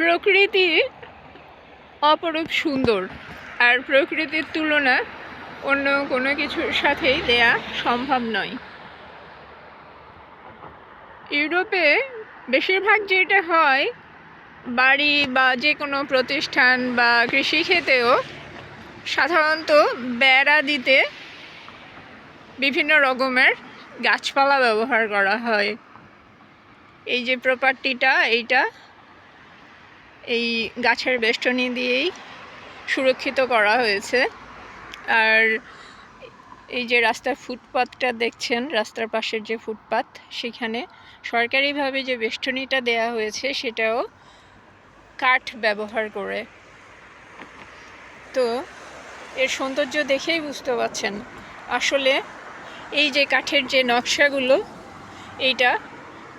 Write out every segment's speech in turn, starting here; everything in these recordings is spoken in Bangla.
প্রকৃতি অপরূপ সুন্দর আর প্রকৃতির তুলনা অন্য কোনো কিছুর সাথেই দেয়া সম্ভব নয়। ইউরোপে বেশিরভাগ যেটা হয়, বাড়ি বা যে কোনো প্রতিষ্ঠান বা কৃষিক্ষেতেও সাধারণত বেড়া দিতে বিভিন্ন রকমের গাছপালা ব্যবহার করা হয়। এই যে প্রপার্টিটা এইটা এই গাছের বেষ্টনী দিয়েই সুরক্ষিত করা হয়েছে। আর এই যে রাস্তার ফুটপাতটা দেখছেন, রাস্তার পাশের যে ফুটপাত, সেখানে সরকারিভাবে যে বেষ্টনীটা দেয়া হয়েছে, সেটাও কাঠ ব্যবহার করে। তো এর সৌন্দর্য দেখেই বুঝতে পারছেন আসলে এই যে কাঠের যে নকশাগুলো, এইটা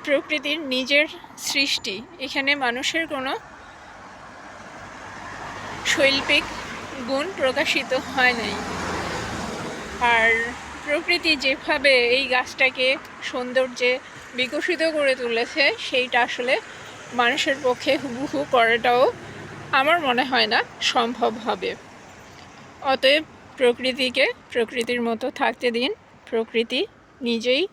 প্রকৃতির নিজের সৃষ্টি। এখানে মানুষের কোনো শৈল্পিক গুণ প্রকাশিত হয় নাই। আর প্রকৃতি যেভাবে এই গাছটাকে সৌন্দর্যে বিকশিত করে তুলেছে, সেইটা আসলে মানুষের পক্ষে হুবহু করাটাও আমার মনে হয় না সম্ভব হবে। অতএব প্রকৃতিকে প্রকৃতির মতো থাকতে দিন, প্রকৃতি নিজেই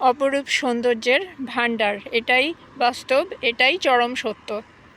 অপরূপ সৌন্দর্যের ভাণ্ডার, এটাই বাস্তব, এটাই চরম সত্য।